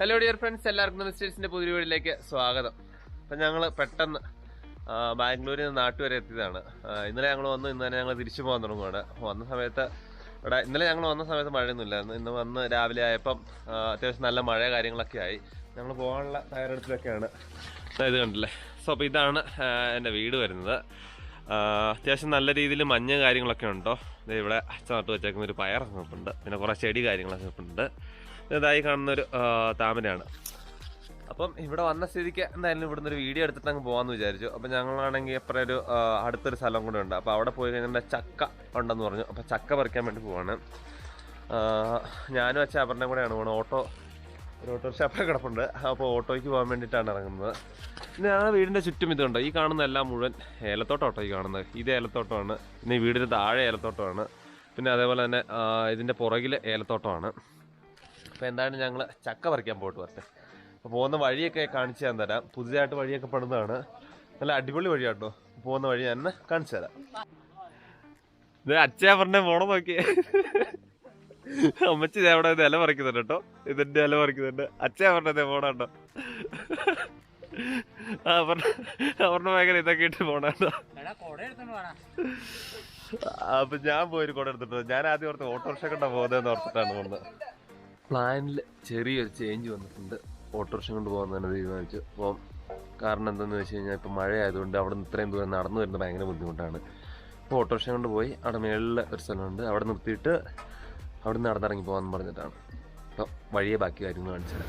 Hello dear friends എല്ലാവർക്കും മിസ്റ്റേഴ്സിന്റെ പുതിയ വീടിലേക്ക് സ്വാഗതം. അപ്പം ഞങ്ങൾ പെട്ടെന്ന് ബാംഗ്ലൂരിൽ നിന്ന് നാട്ടു വരെ എത്തിയതാണ്. ഇന്നലെ ഞങ്ങൾ വന്നു ഇന്ന് തന്നെ ഞങ്ങൾ തിരിച്ചു പോകാൻ തുടങ്ങുകയാണ് വന്ന സമയത്ത് ഇവിടെ ഇന്നലെ ഞങ്ങൾ വന്ന സമയത്ത് മഴയൊന്നുമില്ലായിരുന്നു ഇന്ന് വന്ന് രാവിലെ ആയപ്പം അത്യാവശ്യം നല്ല മഴ കാര്യങ്ങളൊക്കെ ആയി. ഞങ്ങൾ പോകാനുള്ള തയ്യാറെടുപ്പിലൊക്കെയാണ്. ഇത് കണ്ടില്ലേ? സോ അപ്പോൾ ഇതാണ് എന്റെ വീട് വരുന്നത്. അത്യാവശ്യം നല്ല രീതിയിൽ മഞ്ഞ് കാര്യങ്ങളൊക്കെ ഉണ്ടോ? ഇവിടെ അച്ഛൻ നട്ട് വെച്ചേക്കുന്ന ഒരു പയറൊക്കെ ഉണ്ട്. പിന്നെ കുറേ ചെടി കാര്യങ്ങളൊക്കെ ഉണ്ട്. ഇതായി കാണുന്ന ഒരു താമരയാണ്. അപ്പം ഇവിടെ വന്ന സ്ഥിതിക്ക് എന്തായാലും ഇവിടുന്ന് ഒരു വീഡിയോ എടുത്തിട്ട് അങ്ങ് പോകാമെന്ന് വിചാരിച്ചു. അപ്പം ഞങ്ങളാണെങ്കിൽ എപ്പോഴും ഒരു അടുത്തൊരു സ്ഥലം കൂടെ ഉണ്ട്. അപ്പോൾ അവിടെ പോയി കഴിഞ്ഞാൽ ചക്ക ഉണ്ടെന്ന് പറഞ്ഞു. അപ്പോൾ ചക്ക പറിക്കാൻ വേണ്ടി പോവാണ്. ഞാനും അച്ഛൻ അപർണയും കൂടെയാണ് പോകണം ഓട്ടോ ഒരു ഓട്ടോറിക്ഷ അപ്പം കിടപ്പുണ്ട്. അപ്പോൾ ഓട്ടോയ്ക്ക് പോകാൻ വേണ്ടിയിട്ടാണ് ഇറങ്ങുന്നത്. പിന്നെ ആ വീടിന്റെ ചുറ്റും ഇതുണ്ട് ഈ കാണുന്ന എല്ലാം മുഴുവൻ ഏലത്തോട്ടം ഈ കാണുന്നത്. ഇത് ഏലത്തോട്ടമാണ്. പിന്നെ ഈ വീടിന്റെ താഴെ ഏലത്തോട്ടമാണ്. പിന്നെ അതേപോലെ തന്നെ ഇതിന്റെ പുറകിൽ ഏലത്തോട്ടമാണ്. അപ്പോൾ എന്തായാലും ഞങ്ങൾ ചക്ക പറിക്കാൻ പോയിട്ട് വരട്ടെ. അപ്പോൾ പോകുന്ന വഴിയൊക്കെ കാണിച്ചു തരാൻ തരാം. പുതിയതായിട്ട് വഴിയൊക്കെ പണിതാണ്. നല്ല അടിപൊളി വഴിയാട്ടോ. പോകുന്ന വഴി ഞാൻ തന്നെ കാണിച്ചു തരാം. ഇത് അച്ഛാ പറഞ്ഞ പോണം നോക്കിയേ അമ്മച്ചി അവിടെ ഇല പറിക്കുന്നുണ്ട് കേട്ടോ. ഇതിന്റെ ഇല പറിക്കുന്നുണ്ട്. അച്ഛാ പറഞ്ഞതേ പോണോ ആ പറഞ്ഞ അവരുടെ ഭയങ്കര ഇതൊക്കെ ഇട്ട് പോണോ അപ്പൊ ഞാൻ പോയി കുട എടുത്തിട്ട് ഞാൻ ആദ്യം ഓർത്ത് ഓട്ടോറിക്ഷ കൊണ്ടാ പോകുന്നതെന്ന് ഓർത്തിട്ടാണ് പോകുന്നത് പ്ലാനിൽ ചെറിയൊരു ചേഞ്ച് വന്നിട്ടുണ്ട്. ഓട്ടോറിക്ഷ കൊണ്ട് പോകാൻ തന്നെ തീരുമാനിച്ചു. അപ്പോൾ കാരണം എന്താണെന്ന് വെച്ച് കഴിഞ്ഞാൽ ഇപ്പം മഴ ആയതുകൊണ്ട് അവിടെ നിന്ന് ഇത്രയും ദൂരം നടന്നു വരുന്നത് ഭയങ്കര ബുദ്ധിമുട്ടാണ്. അപ്പോൾ ഓട്ടോറിക്ഷ കൊണ്ട് പോയി അവിടെ മേളിൽ ഒരു സ്ഥലമുണ്ട്. അവിടെ നിർത്തിയിട്ട് അവിടെ നിന്ന് നടന്നിറങ്ങി പോകാമെന്ന് പറഞ്ഞിട്ടാണ്. അപ്പോൾ വഴിയെ ബാക്കി കാര്യങ്ങൾ കാണിച്ചത്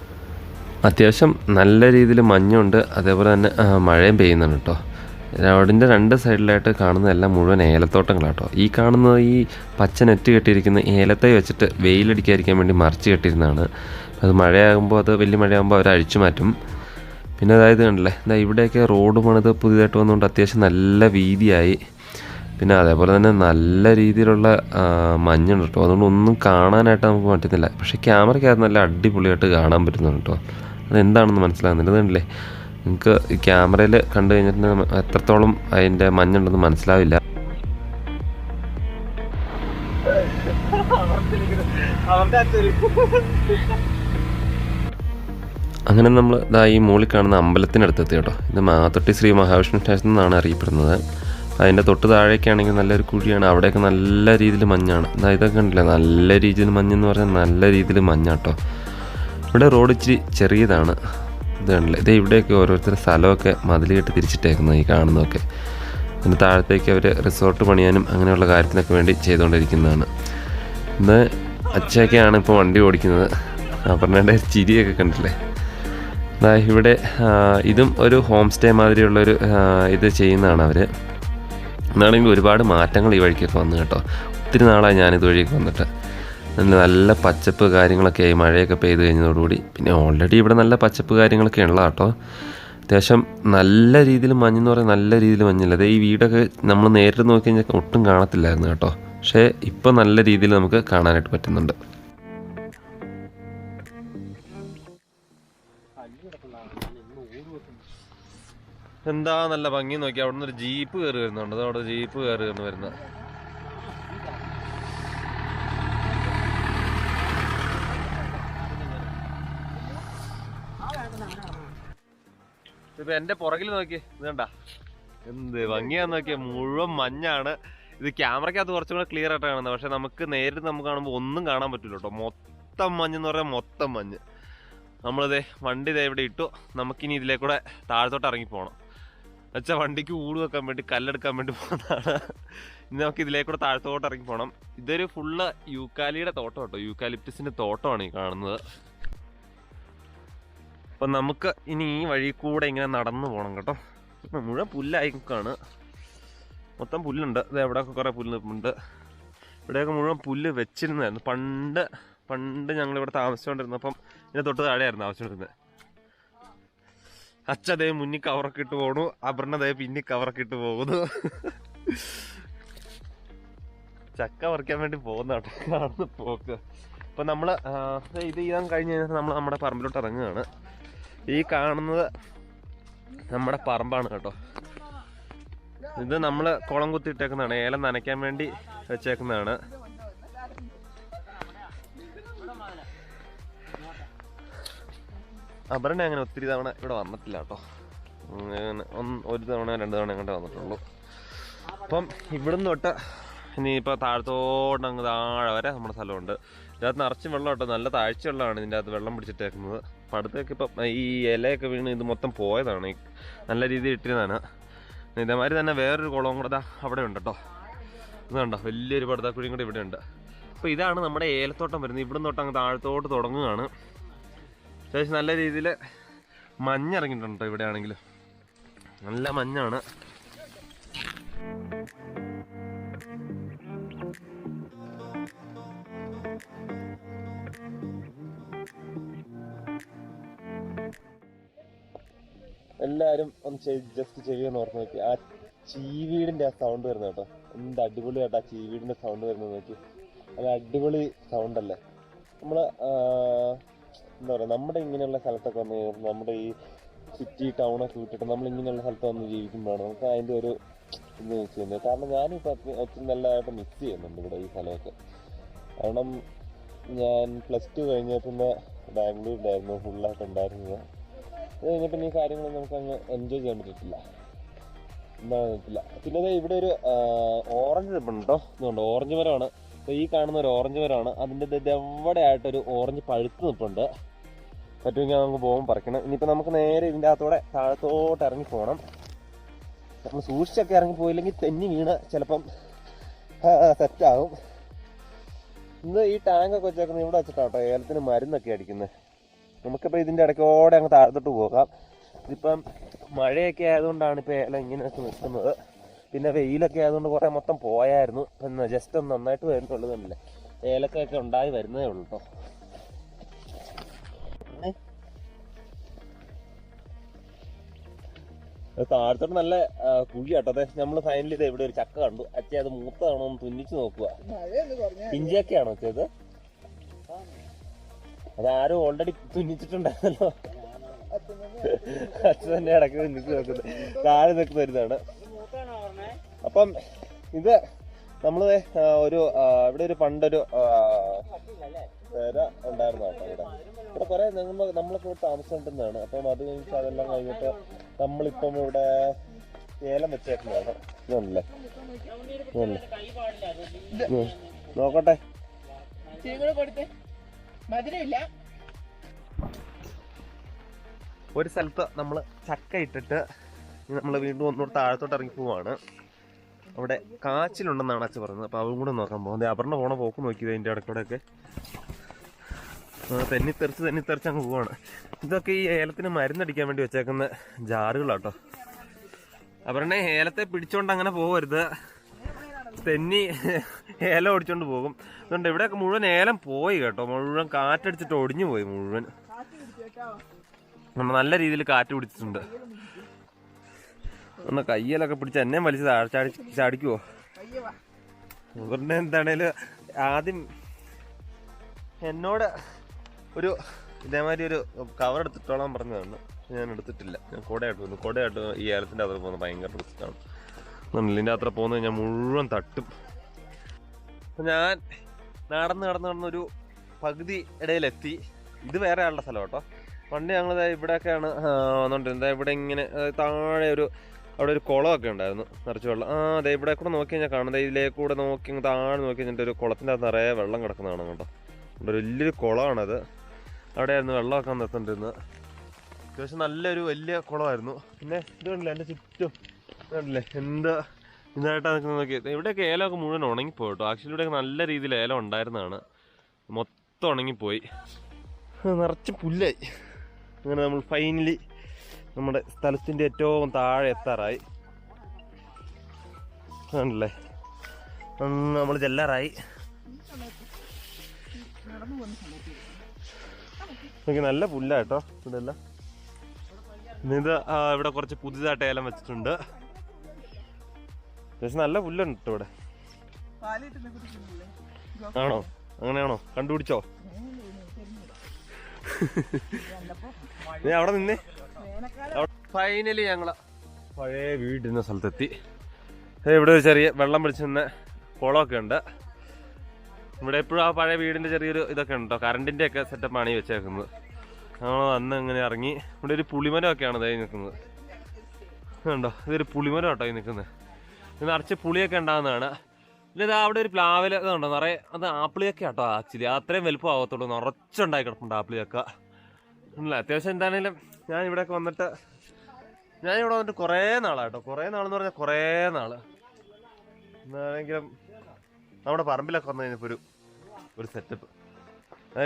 അത്യാവശ്യം നല്ല രീതിയിൽ മഞ്ഞുണ്ട്. അതേപോലെ തന്നെ മഴയും പെയ്യുന്നുണ്ട് കേട്ടോ. റോഡിന്റെ രണ്ട് സൈഡിലായിട്ട് കാണുന്നതെല്ലാം മുഴുവൻ ഏലത്തോട്ടങ്ങളാട്ടോ. ഈ കാണുന്ന ഈ പച്ച നെറ്റ് കെട്ടിയിരിക്കുന്ന ഏലത്തെ വെച്ചിട്ട് വെയിലടിക്കാതിരിക്കാൻ വേണ്ടി മറിച്ച് കെട്ടിയിരുന്നതാണ്. അത് മഴയാകുമ്പോൾ അത് വലിയ മഴയാകുമ്പോൾ അവർ അഴിച്ചു മാറ്റും. പിന്നെ അതായത് കണ്ടല്ലേ എന്താ ഇവിടെയൊക്കെ റോഡ് പണിത് പുതിയതായിട്ട് വന്നുകൊണ്ട് അത്യാവശ്യം നല്ല വീതിയായി. പിന്നെ അതേപോലെ തന്നെ നല്ല രീതിയിലുള്ള മഞ്ഞുണ്ട് കേട്ടോ. അതുകൊണ്ട് ഒന്നും കാണാനായിട്ട് നമുക്ക് പറ്റുന്നില്ല പക്ഷേ ക്യാമറയ്ക്കകത്ത് നല്ല അടിപൊളിയായിട്ട് കാണാൻ പറ്റുന്നുണ്ട് കേട്ടോ. അതെന്താണെന്ന് മനസ്സിലാകുന്നില്ല. അതുകൊണ്ടല്ലേ നിങ്ങൾക്ക് ഈ ക്യാമറയിൽ കണ്ടു കഴിഞ്ഞിട്ട് എത്രത്തോളം അതിന്റെ മഞ്ഞുണ്ടെന്ന് മനസ്സിലാവില്ല. അങ്ങനെ നമ്മൾ ഇതാ ഈ മൂളി കാണുന്ന അമ്പലത്തിനടുത്തെത്തി കേട്ടോ. ഇത് മാതൊട്ടി ശ്രീ മഹാവിഷ്ണു ക്ഷേത്രം എന്നാണ് അറിയപ്പെടുന്നത്. അതിന്റെ തൊട്ട് താഴേക്കാണെങ്കിൽ നല്ലൊരു കുഴിയാണ്. അവിടെയൊക്കെ നല്ല രീതിയിൽ മഞ്ഞാണ്. ഇതാ ഇതൊക്കെ കണ്ടില്ലേ? നല്ല രീതിയിൽ മഞ്ഞെന്ന് പറഞ്ഞാൽ നല്ല രീതിയിൽ മഞ്ഞാട്ടോ. ഇവിടെ റോഡ് ഇച്ചിരി ചെറിയതാണ്. ഇത് കണ്ടില്ലേ ഇത് ഇവിടെയൊക്കെ ഓരോരുത്തർ സ്ഥലമൊക്കെ മതിൽ തിരിച്ചിട്ടേക്കുന്നത് ഈ കാണുന്നതൊക്കെ. പിന്നെ താഴത്തേക്ക് അവർ റിസോർട്ട് പണിയാനും അങ്ങനെയുള്ള കാര്യത്തിനൊക്കെ വേണ്ടി ചെയ്തുകൊണ്ടിരിക്കുന്നതാണ്. ഇന്ന് അച്ഛയൊക്കെയാണ് ഇപ്പോൾ വണ്ടി ഓടിക്കുന്നത്. അപർണയുടെ ചിരിയൊക്കെ കണ്ടില്ലേ? ഇവിടെ ഇതും ഒരു ഹോം സ്റ്റേ മാതിരിയുള്ളൊരു ഇത് ചെയ്യുന്നതാണ് അവർ എന്നാണെങ്കിൽ ഒരുപാട് മാറ്റങ്ങൾ ഈ വഴിക്കൊക്കെ വന്നു കേട്ടോ. ഒത്തിരി നാളായി ഞാനിത് വഴിയൊക്കെ വന്നിട്ട്. നല്ല പച്ചപ്പ് കാര്യങ്ങളൊക്കെ ആയി. മഴയൊക്കെ പെയ്ത് കഴിഞ്ഞതോടുകൂടി. പിന്നെ ഓൾറെഡി ഇവിടെ നല്ല പച്ചപ്പ് കാര്യങ്ങളൊക്കെ ഉള്ള കേട്ടോ അത്യാവശ്യം നല്ല രീതിയിൽ മഞ്ഞെന്ന് പറയാൻ നല്ല രീതിയിൽ മഞ്ഞില്ല. അതായത് ഈ വീടൊക്കെ നമ്മൾ നേരിട്ട് നോക്കി കഴിഞ്ഞാൽ ഒട്ടും കാണത്തില്ലായിരുന്നു കേട്ടോ. പക്ഷേ ഇപ്പോൾ നല്ല രീതിയിൽ നമുക്ക് കാണാനായിട്ട് പറ്റുന്നുണ്ട്. എന്താ നല്ല ഭംഗി നോക്കി. അവിടെ നിന്ന് ഒരു ജീപ്പ് കയറി വരുന്നുണ്ട്. അതവിടെ ജീപ്പ് കയറി വരുന്ന ഇപ്പൊ എന്റെ പുറകിൽ നോക്കി. ഇത് കണ്ട? എന്ത് ഭംഗിയാന്ന് നോക്കിയ. മുഴുവൻ മഞ്ഞാണ്. ഇത് ക്യാമറക്കകത്ത് കുറച്ചും കൂടെ ക്ലിയർ ആയിട്ട് കാണുന്നത്. പക്ഷെ നമുക്ക് നേരിട്ട് നമുക്ക് കാണുമ്പോൾ ഒന്നും കാണാൻ പറ്റില്ല കേട്ടോ. മൊത്തം മഞ്ഞ് എന്ന് പറയാൻ മൊത്തം മഞ്ഞ്. നമ്മളിത് വണ്ടി ദേ ഇവിടെ ഇട്ടു. നമുക്കിനി ഇതിലേക്കൂടെ താഴത്തോട്ട് ഇറങ്ങി പോകണം വെച്ചാൽ വണ്ടിക്ക് ഊട് വെക്കാൻ വേണ്ടി കല്ലെടുക്കാൻ വേണ്ടി പോകുന്നതാണ് ഇനി നമുക്ക് ഇതിലേക്കൂടെ താഴത്തോട്ട് ഇറങ്ങി പോകണം ഇതൊരു ഫുള്ള് യൂക്കാലിയുടെ തോട്ടം കേട്ടോ. യൂക്കാലിപ്റ്റിസിന്റെ തോട്ടമാണ് ഈ കാണുന്നത്. അപ്പൊ നമുക്ക് ഇനി ഈ വഴി കൂടെ ഇങ്ങനെ നടന്നു പോകണം കേട്ടോ. മുഴുവൻ പുല്ലായിക്കാണ് മൊത്തം പുല്ലുണ്ട്. ഇത് എവിടെയൊക്കെ കുറേ പുല്ല് നിൽപ്പുണ്ട് ഇവിടെയൊക്കെ മുഴുവൻ പുല്ല് വെച്ചിരുന്നായിരുന്നു പണ്ട് പണ്ട് ഞങ്ങൾ ഇവിടെ താമസിച്ചുകൊണ്ടിരുന്നപ്പം ഇതിന്റെ തൊട്ട് താഴെയായിരുന്നു ആവശ്യമുണ്ടിരുന്നത് അച്ഛ അതേ മുന്നിൽ കവറൊക്കെ ഇട്ട് പോകണു അപർണ പിന്നെ കവറൊക്കെ ഇട്ട് പോകുന്നു. ചക്ക പറിക്കാൻ വേണ്ടി പോകുന്നതാണ് കാണുന്ന പോക്ക്. അപ്പൊ നമ്മൾ ഇത് ചെയ്യാൻ കഴിഞ്ഞ് കഴിഞ്ഞാൽ നമ്മൾ നമ്മുടെ പറമ്പിലോട്ട് ഇറങ്ങുകയാണ്. ഈ കാണുന്നത് നമ്മുടെ പറമ്പാണ് കേട്ടോ. ഇത് നമ്മൾ കുളം കുത്തിയിട്ടേക്കുന്നതാണ്. ഏലം നനയ്ക്കാൻ വേണ്ടി വെച്ചേക്കുന്നതാണ്. അപർണ അങ്ങനെ ഒത്തിരി തവണ ഇവിടെ വന്നിട്ടില്ല കേട്ടോ. ഒരു തവണ രണ്ട് തവണ അങ്ങോട്ട് വന്നിട്ടുള്ളൂ. അപ്പം ഇവിടുന്ന് തൊട്ട് ഇനിയിപ്പോൾ താഴത്തോട്ട് താഴെ വരെ നമ്മുടെ സ്ഥലമുണ്ട്. ഇതിനകത്ത് നിറച്ചും വെള്ളം കേട്ടോ നല്ല താഴ്ച വെള്ളമാണ് ഇതിന്റെ അകത്ത് വെള്ളം പിടിച്ചിട്ടേക്കുന്നത്. അപ്പം അടുത്തൊക്കെ ഇപ്പം ഈ ഇലയൊക്കെ വീണ് ഇത് മൊത്തം പോയതാണ്. നല്ല രീതിയിൽ ഇട്ടിരുന്നതാണ്. ഇതേമാതിരി തന്നെ വേറൊരു കുളവും കൂടെ അവിടെ ഉണ്ട് കേട്ടോ ഇതുണ്ടോ വലിയൊരു പടുതാക്കുഴിയും കൂടെ ഇവിടെ ഉണ്ട്. അപ്പോൾ ഇതാണ് നമ്മുടെ ഏലത്തോട്ടം വരുന്നത്. ഇവിടുന്ന് തൊട്ട് അങ്ങ് താഴത്തോട്ട് തുടങ്ങുകയാണ്. അത്യാവശ്യം നല്ല രീതിയിൽ മഞ്ഞിറങ്ങിയിട്ടുണ്ട് ഇവിടെ ആണെങ്കിലും നല്ല മഞ്ഞാണ്. എല്ലാരും ഒന്ന് ജസ്റ്റ് ചെവിയൊന്ന് ഓർത്ത് നോക്കി. ആ ചീവീടിന്റെ ആ സൗണ്ട് വരുന്നത് കേട്ടോ. എന്ത് അടിപൊളിയായിട്ട് ആ ചീവീടിന്റെ സൗണ്ട് വരുന്നത് നോക്കി. അത് അടിപൊളി സൗണ്ട് അല്ലേ? നമ്മൾ എന്താ പറയാ നമ്മുടെ ഇങ്ങനെയുള്ള സ്ഥലത്തൊക്കെ വന്ന് നമ്മുടെ ഈ സിറ്റി ടൗണൊക്കെ വിട്ടിട്ട് നമ്മൾ ഇങ്ങനെയുള്ള സ്ഥലത്ത് വന്ന് ജീവിക്കുമ്പോഴാണ് നമുക്ക് അതിന്റെ ഒരു ഇത് ചെയ്യുന്നത്. കാരണം ഞാനിപ്പോൾ ഒത്തിരി നല്ലതായിട്ട് മിസ് ചെയ്യുന്നുണ്ട് ഇവിടെ ഈ സ്ഥലമൊക്കെ. കാരണം ഞാൻ പ്ലസ് ടു കഴിഞ്ഞ പിന്നെ ബാംഗ്ലൂരിലായിരുന്നു ഫുള്ളായിട്ട് ഉണ്ടായിരുന്നത്. അത് കഴിഞ്ഞ പിന്നെ ഈ കാര്യങ്ങൾ നമുക്ക് അങ്ങ് എൻജോയ് ചെയ്യാൻ പറ്റത്തില്ല. എന്താണെന്ന് പിന്നെ അതെ ഇവിടെ ഒരു ഓറഞ്ച് നിൽപ്പുണ്ട് ഇതുണ്ട് ഓറഞ്ച് മരമാണ്. അപ്പോൾ ഈ കാണുന്ന ഒരു ഓറഞ്ച് മരമാണ്. അതിന്റെ ദേ എവിടെ ആയിട്ടൊരു ഓറഞ്ച് പഴുത്ത് നിൽപ്പുണ്ട് പറ്റുമെങ്കിൽ നമുക്ക് പോകുമ്പോൾ പറിക്കണം. ഇനിയിപ്പോൾ നമുക്ക് നേരെ ഇതിന്റെ അകത്തോടെ താഴത്തോട്ട് ഇറങ്ങി പോകണം നമ്മൾ സൂക്ഷിച്ചൊക്കെ ഇറങ്ങി പോയില്ലെങ്കിൽ തെന്നി വീണ് ചിലപ്പം സെറ്റാകും ഇന്ന് ഈ ടാങ്കൊക്കെ വെച്ചേക്കുന്നത് ഇവിടെ വെച്ചിട്ടാട്ടോ. ഏലത്തിന് മരുന്നൊക്കെ അടിക്കുന്നത് നമുക്കിപ്പോൾ ഇതിന്റെ ഇടയ്ക്കോടെ അങ്ങ് താഴ്ത്തിട്ട് പോകാം. ഇതിപ്പം മഴയൊക്കെ ആയതുകൊണ്ടാണ് ഇപ്പോൾ ഏലം ഇങ്ങനെയൊക്കെ നിൽക്കുന്നത്. പിന്നെ വെയിലൊക്കെ ആയതുകൊണ്ട് കുറേ മൊത്തം പോയായിരുന്നു. ഇപ്പം ജസ്റ്റ് ഒന്ന് നന്നായിട്ട് വരുന്നുള്ളൂ വരുന്നുള്ളതല്ലേ ഏലക്കൊക്കെ ഉണ്ടായി വരുന്നതേ ഉള്ളൂ കേട്ടോ താഴത്തോട്ട് നല്ല കുഴി കുഴിയാട്ടോ. അതെ നമ്മൾ ഫൈനലി ഇത് എവിടെ ഒരു ചക്ക കണ്ടു. അച്ഛൻ അത് മൂത്തതാണോ എന്ന് തുന്നിച്ച് നോക്കുക ഇഞ്ചിയൊക്കെയാണോ ചെയ്ത് അതാരും ഓൾറെഡി തുന്നിച്ചിട്ടുണ്ടായിരുന്നല്ലോ. അച്ഛൻ തന്നെ ഇടയ്ക്ക് തുന്നിച്ച് നോക്കുന്നത് താഴെ നിൽക്കുന്ന ഒരു ഇതാണ് അപ്പം ഇത് നമ്മൾ ഒരു ഇവിടെ ഒരു പണ്ടൊരു പേര ഉണ്ടായിരുന്നു കേട്ടോ ഇവിടെ. ഇവിടെ കുറെ നമ്മൾ നമ്മളൊക്കെ ഇവിടെ താമസിച്ചിട്ടുന്നതാണ് അപ്പം അത് കഴിഞ്ഞിട്ട് അതെല്ലാം കഴിഞ്ഞിട്ട് നമ്മളിപ്പം ഇവിടെ ഏലം വെച്ചേക്കുന്നതാണ്. ഉം. നോക്കട്ടെ. മധുരമില്ല. ഒരു സ്ഥലത്ത് നമ്മൾ ചക്ക ഇട്ടിട്ട് നമ്മൾ വീണ്ടും ഒന്നുകൂടെ താഴത്തോട്ട് ഇറങ്ങി പോവാണ്. അവിടെ കാച്ചിലുണ്ടെന്നാണ് അച്ഛൻ പറഞ്ഞത്. അപ്പോൾ അതും കൂടെ നോക്കാൻ പോകുന്നത് അപർണ പോണ പോക്ക് നോക്കിയത് അതിന്റെ ഇടയ്ക്കൂടെയൊക്കെ. തെറിച്ച് തെന്നിത്തെറിച്ച് തെന്നിത്തെറിച്ച് അങ്ങ് പോവാണ്. ഇതൊക്കെ ഈ ഏലത്തിന് മരുന്നടിക്കാൻ വേണ്ടി വെച്ചേക്കുന്ന ജാറുകളാട്ടോ. അപർണ ഏലത്തെ പിടിച്ചോണ്ട് അങ്ങനെ പോകരുത് തെന്നി ഏലം ഓടിച്ചോണ്ട് പോകും. അതുകൊണ്ട് ഇവിടെയൊക്കെ മുഴുവൻ ഏലം പോയി കേട്ടോ. മുഴുവൻ കാറ്റടിച്ചിട്ട് ഒടിഞ്ഞു പോയി മുഴുവൻ. നമ്മൾ നല്ല രീതിയിൽ കാറ്റ് പിടിച്ചിട്ടുണ്ട്. ഒന്ന് കയ്യിലൊക്കെ പിടിച്ച് എന്നെ വലിച്ച് ചാടി ചാടിക്കുവോ? ഇവരുടെ എന്താണേലും ആദ്യം എന്നോട് ഒരു ഇതേമാതിരി ഒരു കവർ എടുത്തിട്ടോളാൻ പറഞ്ഞതാണ്. ഞാൻ എടുത്തിട്ടില്ല. ഞാൻ കുടയായിട്ട് പോകുന്നു കുടയായിട്ട് ഈ ഏലത്തിന്റെ അതിൽ പോകുന്നത് ഭയങ്കര റിസ്ക്കാണ് ഇതിന്റെ യാത്ര പോകുന്നത് ഞാൻ മുഴുവൻ തട്ടും. ഞാൻ നടന്ന് നടന്ന് നടന്നൊരു പകുതി ഇടയിലെത്തി. ഇത് വേറെ ആളുടെ സ്ഥലം കേട്ടോ. പണ്ട് ഞങ്ങൾ ഇവിടെയൊക്കെയാണ് വന്നുകൊണ്ടിരുന്നത് ഇവിടെ ഇങ്ങനെ താഴെ ഒരു അവിടെ ഒരു കുളമൊക്കെ ഉണ്ടായിരുന്നു നിറച്ച് വെള്ളം. ആ അതെ ഇവിടെ കൂടെ നോക്കി കഴിഞ്ഞാൽ കാണുന്നത് ഇതിലേക്ക് കൂടെ നോക്കി താഴെ നോക്കി കഴിഞ്ഞിട്ട് ഒരു കുളത്തിന്റെ അകത്ത് നിറയെ വെള്ളം കിടക്കുന്നതാണ് കേട്ടോ. ഇവിടെ വലിയൊരു കുളമാണത്. അവിടെയായിരുന്നു വെള്ളമൊക്കെ നിർത്തേണ്ടിരുന്നത് അത്യാവശ്യം നല്ലൊരു വലിയ കുളമായിരുന്നു. പിന്നെ ഇത് കണ്ടില്ല എന്റെ ചുറ്റും ഇത് എന്താ ഇതായിട്ടാണ് നിൽക്കുന്നത് നോക്കിയത് ഇവിടെയൊക്കെ ഏലമൊക്കെ മുഴുവൻ ഉണങ്ങിപ്പോയി കേട്ടോ ആക്ച്വലി ഇവിടെയൊക്കെ നല്ല രീതിയിൽ ഏലം ഉണ്ടായിരുന്നതാണ്. മൊത്തം ഉണങ്ങിപ്പോയി. നിറച്ച് പുല്ലായി. അങ്ങനെ നമ്മൾ ഫൈനലി നമ്മുടെ സ്ഥലത്തിന്റെ ഏറ്റവും താഴെ എത്താറായി. ആണല്ലേ നമ്മൾ ചെല്ലാറായി. നോക്കി നല്ല പുല്ലാട്ടോ ഇവിടെ എല്ലാം ഇത് ഇവിടെ കുറച്ച് പുതിയതായിട്ട് ഏലം വെച്ചിട്ടുണ്ട്. പക്ഷെ നല്ല പുല്ലുണ്ട് കേട്ടോ ഇവിടെ. ആണോ? അങ്ങനെയാണോ? കണ്ടുപിടിച്ചോ? നീ അവിടെ നിന്നേ. ഫൈനലി ഞങ്ങൾ. പഴയ വീടിരുന്ന സ്ഥലത്തെത്തി. ഇവിടെ ഒരു ചെറിയ വെള്ളം പിടിച്ച് നിന്ന കുളമൊക്കെ ഉണ്ട്. ഇവിടെ എപ്പോഴും ആ പഴയ വീടിന്റെ ചെറിയൊരു ഇതൊക്കെ ഉണ്ടോ? കറണ്ടിന്റെ ഒക്കെ സെറ്റപ്പാണ് ഈ വെച്ചേക്കുന്നത്. ഞങ്ങൾ വന്ന് ഇങ്ങനെ ഇറങ്ങി. ഇവിടെ ഒരു പുളിമരമൊക്കെയാണ് ഇതായി നിൽക്കുന്നത്. കണ്ടോ ഇതൊരു പുളിമരം കേട്ടോ ഈ നിൽക്കുന്നത്. നിറച്ച് പുളിയൊക്കെ ഉണ്ടാകുന്നതാണ്. പിന്നെ ഇതാ അവിടെ ഒരു പ്ലാവില ഇതുണ്ടോ. നിറയെ അത് ആപ്പിളിയൊക്കെ കേട്ടോ ആക്ച്വലി അത്രയും വലുപ്പം ആവത്തുള്ളൂ നിറച്ചുണ്ടായി കിടപ്പുണ്ട് ആപ്പിളിയൊക്കെ. അല്ല അത്യാവശ്യം എന്താണേലും ഞാൻ ഇവിടെയൊക്കെ വന്നിട്ട് ഞാൻ ഇവിടെ വന്നിട്ട് കുറേ നാളാട്ടോ കുറേ നാളെന്ന് പറഞ്ഞാൽ കുറേ നാൾ. എന്നാണെങ്കിലും നമ്മുടെ പറമ്പിലൊക്കെ വന്നു കഴിഞ്ഞപ്പോൾ ഒരു ഒരു സെറ്റപ്പ്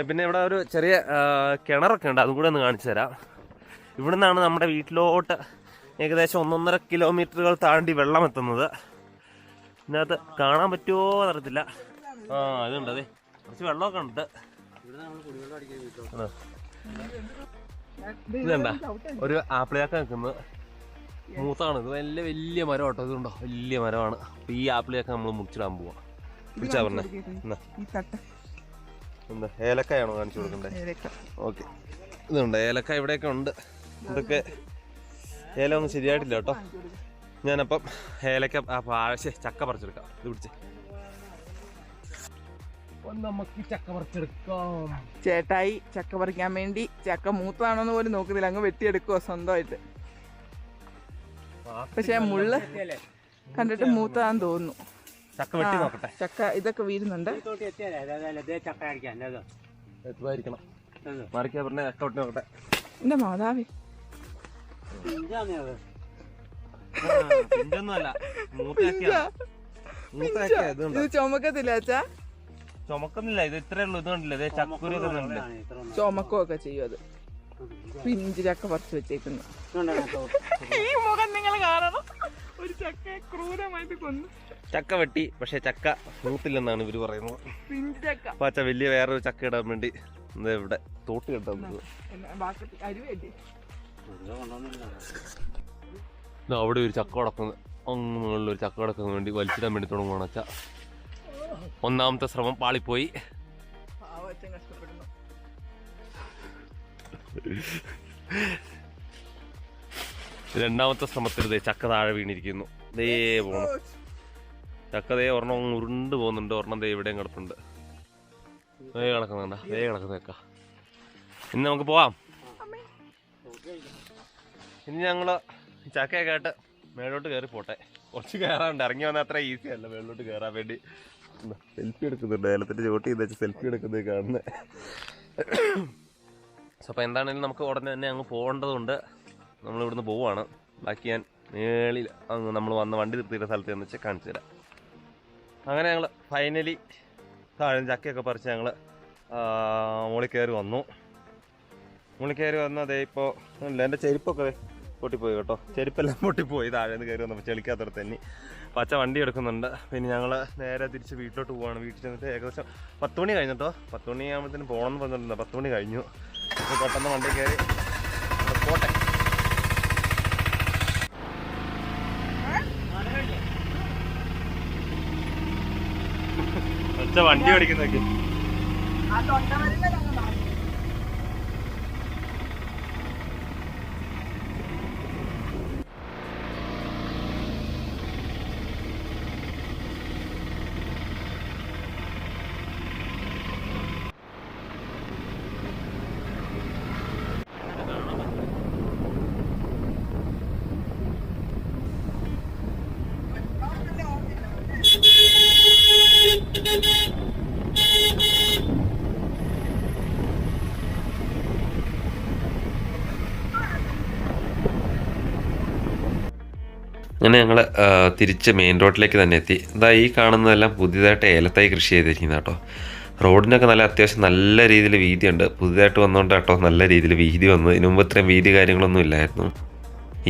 പിന്നെ ഇവിടെ ഒരു ചെറിയ കിണറൊക്കെ ഉണ്ട്. അതും കൂടെ ഒന്ന് കാണിച്ചു തരാം. ഇവിടെ നിന്നാണ് നമ്മുടെ വീട്ടിലോട്ട് ഏകദേശം ഒന്നൊന്നര കിലോമീറ്ററുകൾ താണ്ടി വെള്ളം എത്തുന്നത് ഇതിനകത്ത് കാണാൻ പറ്റുമോ എന്നറിയത്തില്ല ആ അതുണ്ട് അതെ. കുറച്ച് വെള്ളമൊക്കെ ഉണ്ട്. ഇതണ്ട ഒരു ആപ്പിളിയാക്ക നിൽക്കുന്നത്. മൂത്താണ്. ഇത് വലിയ വലിയ മരം കേട്ടോ. ഇതുണ്ടോ? വലിയ മരമാണ്. അപ്പൊ ഈ ആപ്പിളിയാക്ക നമ്മൾ മുറിച്ചിടാൻ പോവാ. പിടിച്ചാ പറഞ്ഞേ. എന്താ? ഏലക്കായാണോ കാണിച്ചു കൊടുക്കണ്ടേ. ഓക്കെ. ഇതുണ്ട്. ഏലക്ക ഇവിടെയൊക്കെ ഉണ്ട്. ഇതൊക്കെ ഏലം ഒന്നും ശരിയായിട്ടില്ല കേട്ടോ. ഞാനപ്പം ഏലക്ക ആ പാഴശ ചക്ക പറിച്ചെടുക്കാം. ഇത് പിടിച്ച്. നമുക്ക് ചക്ക പറിച്ചെടുക്കാം. ചേട്ടായി ചക്ക പറിക്കാൻ വേണ്ടി ചക്ക മൂത്താണോന്ന് പോലും നോക്കുന്നില്ല. അങ്ങ് വെട്ടിയെടുക്കുവോ സ്വന്തമായിട്ട്. പക്ഷെ മുള്ള് കണ്ടിട്ട് മൂത്തതാന്ന് തോന്നുന്നു. ചക്ക വെട്ടി നോക്കട്ടെ. ചക്ക ഇതൊക്കെ പറഞ്ഞ ചക്ക വെട്ടി നോക്കട്ടെ. എന്റെ മാതാവേ. ഇത് ചുമക്കത്തില്ല അച്ഛാ? ചുമക്കുന്നില്ല ഇത് ഇത്രേ ഉള്ളൂ. ഇതേ ചക്കുരു ഒക്കെ ഉണ്ടല്ലേ ചുമക്കുകയൊക്കെ ചെയ്യും അത്. പിഞ്ച് ചക്ക പറിച്ചു വെച്ചേക്കുന്നു. ഈ മുഖം നിങ്ങൾ കാണണം. ഒരു ചക്ക ക്രൂരമായിട്ട് കൊന്നു. ചക്ക വെട്ടി പക്ഷെ ചക്ക മൂത്തില്ലെന്നാണ് ഇവർ പറയുന്നത്. പിഞ്ച് ചക്ക അപ്പൊ വലിയ വേറൊരു ചക്ക ഇടാൻ വേണ്ടി ഇവിടെ തോട്ടി കിട്ടുന്നത് അവിടെ ഒരു ചക്ക കിടക്കുന്നത് അങ്ങ് ഒരു ചക്ക വേണ്ടി വലിച്ചിടാൻ വേണ്ടി തുടങ്ങുവാണ് അച്ഛ. ഒന്നാമത്തെ ശ്രമം പാളിപ്പോയി. രണ്ടാമത്തെ ശ്രമത്തിൽ ദേ ചക്ക താഴെ വീണിരിക്കുന്നു. ദേ പോണു. ചക്ക ദേ ഒരെണ്ണം ഉരുണ്ട് പോകുന്നുണ്ട്. ഒരെണ്ണം ദേ ഇവിടെയും കിടപ്പുണ്ട്. ദേ കിടക്കുന്നുണ്ട. ദേ കിടക്കുന്നേക്ക ഇനി നമുക്ക് പോവാം. ഇനി ഞങ്ങൾ ചക്കയൊക്കെ ആയിട്ട് മേളോട്ട് കയറി പോട്ടെ. കുറച്ച് കയറാണ്ട് ഇറങ്ങി വന്നാൽ അത്ര ഈസി അല്ല മേളിലോട്ട് കയറാൻ വേണ്ടി. സെൽഫി എടുക്കുന്നുണ്ട്. ഏലത്തിന്റെ ചോട്ടി ചെയ്ത് വെച്ച് സെൽഫി എടുക്കുന്നത് കാണുന്നത് സോ അപ്പോൾ എന്താണെങ്കിലും നമുക്ക് ഉടനെ തന്നെ അങ്ങ് പോകേണ്ടതുണ്ട്. നമ്മൾ ഇവിടുന്ന് പോവാണ്. ബാക്കി ഞാൻ മേളിൽ അങ്ങ് നമ്മൾ വന്ന വണ്ടി നിർത്തിയിട്ട സ്ഥലത്ത് നിന്ന് വെച്ചാൽ കാണിച്ചു തരാം. അങ്ങനെ ഞങ്ങൾ ഫൈനലി താഴെ ചക്കയൊക്കെ പറിച്ച് ഞങ്ങൾ മുകളിൽ കയറി വന്നു. മുകളിൽ കയറി വന്നത് ഇപ്പോൾ എന്റെ ചെരുപ്പൊക്കെ പൊട്ടിപ്പോയി കേട്ടോ. ചെരുപ്പെല്ലാം പൊട്ടിപ്പോയി താഴെ നിന്ന് കയറി വന്നപ്പോൾ ചെളിക്കാത്തടത്ത് തന്നെ പച്ച വണ്ടി എടുക്കുന്നുണ്ട്. പിന്നെ ഞങ്ങൾ നേരെ തിരിച്ച് വീട്ടിലോട്ട് പോവാണ്. വീട്ടിൽ ചെന്നിട്ട് ഏകദേശം പത്ത് മണി കഴിഞ്ഞിട്ടോ? പത്ത് മണി ആകുമ്പോഴത്തേനും പോകണമെന്ന് പറഞ്ഞിട്ടുണ്ട്. പത്ത് മണി കഴിഞ്ഞു. അപ്പോൾ പെട്ടെന്ന് വണ്ടി കയറി പോട്ടെ. വണ്ടി ഓടിക്കുന്നൊക്കെ അങ്ങനെ ഞങ്ങൾ തിരിച്ച് മെയിൻ റോഡിലേക്ക് തന്നെ എത്തി. ഇതാ ഈ കാണുന്നതെല്ലാം പുതിയതായിട്ട് ഏലത്തായി കൃഷി ചെയ്തിരിക്കുന്ന കേട്ടോ. റോഡിനൊക്കെ നല്ല അത്യാവശ്യം നല്ല രീതിയിൽ വീതിയുണ്ട്. പുതിയതായിട്ട് വന്നുകൊണ്ട് കേട്ടോ നല്ല രീതിയിൽ വീതി വന്നു ഇതിനു മുമ്പ് ഇത്രയും വീതി കാര്യങ്ങളൊന്നും ഇല്ലായിരുന്നു.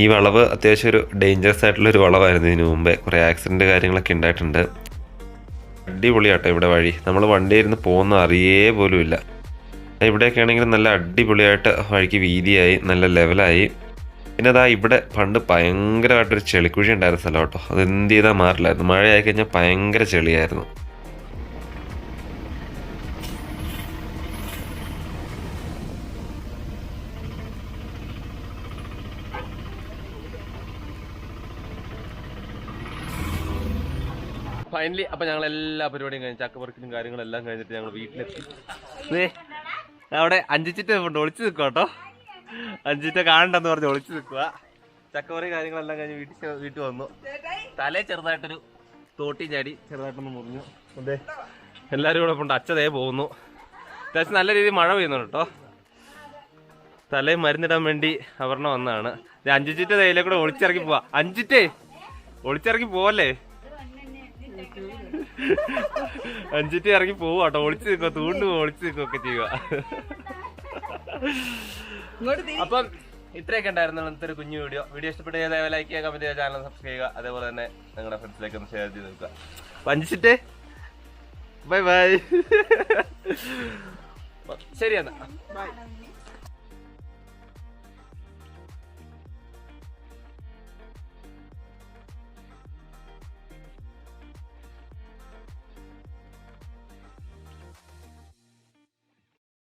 ഈ വളവ് അത്യാവശ്യം ഒരു ഡേഞ്ചറസ് ആയിട്ടുള്ള ഒരു വളവായിരുന്നു ഇതിനു മുമ്പേ. കുറേ ആക്സിഡന്റ് കാര്യങ്ങളൊക്കെ ഉണ്ടായിട്ടുണ്ട് അടിപൊളിയാട്ടോ ഇവിടെ വഴി. നമ്മൾ വണ്ടി ഇരുന്ന് പോകുന്ന അറിയേ പോലും ഇല്ല ഇവിടെയൊക്കെ ആണെങ്കിൽ നല്ല അടിപൊളിയായിട്ട് വഴിക്ക് വീതിയായി നല്ല ലെവലായി പിന്നെ അതാ ഇവിടെ പണ്ട് ഭയങ്കരമായിട്ടൊരു ചെളിക്കുഴി ഉണ്ടായിരുന്ന സ്ഥലം കേട്ടോ അത് എന്ത് ചെയ്താൽ മാറില്ലായിരുന്നു. മഴയായി കഴിഞ്ഞാൽ ഭയങ്കര ചെളിയായിരുന്നു. ഫൈനലി അപ്പൊ ഞങ്ങൾ എല്ലാ പരിപാടിയും കഴിഞ്ഞ് ചക്കപ്പറിക്കലും പറിക്കലും കാര്യങ്ങളെല്ലാം കഴിഞ്ഞിട്ട് ഞങ്ങൾ വീട്ടിലെത്തി. അവിടെ അഞ്ചിച്ചിട്ട് ഒളിച്ചു നിൽക്കാം കേട്ടോ അഞ്ചിറ്റ കാണണ്ടെന്ന് പറഞ്ഞ് ഒളിച്ചു നിൽക്കുക. ചക്കവറി കാര്യങ്ങളെല്ലാം കഴിഞ്ഞ് വീട്ടിൽ വീട്ടിൽ വന്നു. തലേ ചെറുതായിട്ടൊരു തോട്ടി ചാടി ചെറുതായിട്ടൊന്ന് മുറിഞ്ഞു. അതെ എല്ലാവരും കൂടെ ഉണ്ട് അച്ഛതേ പോകുന്നു. അത്യാവശ്യം നല്ല രീതിയിൽ മഴ പെയ്യുന്നുണ്ട് കേട്ടോ. തലേ മരുന്നിടാൻ വേണ്ടി അവർണ വന്നതാണ്. ഇത് അഞ്ചിച്ചിട്ട് തേയിലെ കൂടെ ഒളിച്ചിറക്കി പോവാ. അഞ്ചിറ്റേ ഒളിച്ചിറക്കി പോവല്ലേ? അഞ്ചിറ്റ ഇറങ്ങി പോവാട്ടോ ഒളിച്ചു നിൽക്കുക തൂണ്ട് ഒളിച്ചു നിൽക്കുകയൊക്കെ ചെയ്യുക. അപ്പം ഇത്രയൊക്കെ ഉണ്ടായിരുന്നു ഇന്നത്തെ ഒരു കുഞ്ഞു വീഡിയോ. വീഡിയോ ഇഷ്ടപ്പെട്ട ലൈക്ക് ചെയ്യുക കമന്റ് ചെയ്യുക ചാനൽ സബ്സ്ക്രൈബ് ചെയ്യുക. അതേപോലെ തന്നെ നിങ്ങളുടെ ഫ്രണ്ട്സിലേക്ക് ഒന്ന് ഷെയർ ചെയ്ത് നോക്കുക വഞ്ചിച്ചിട്ട്? ബൈ ബൈ ശരി എന്നാ. Bye.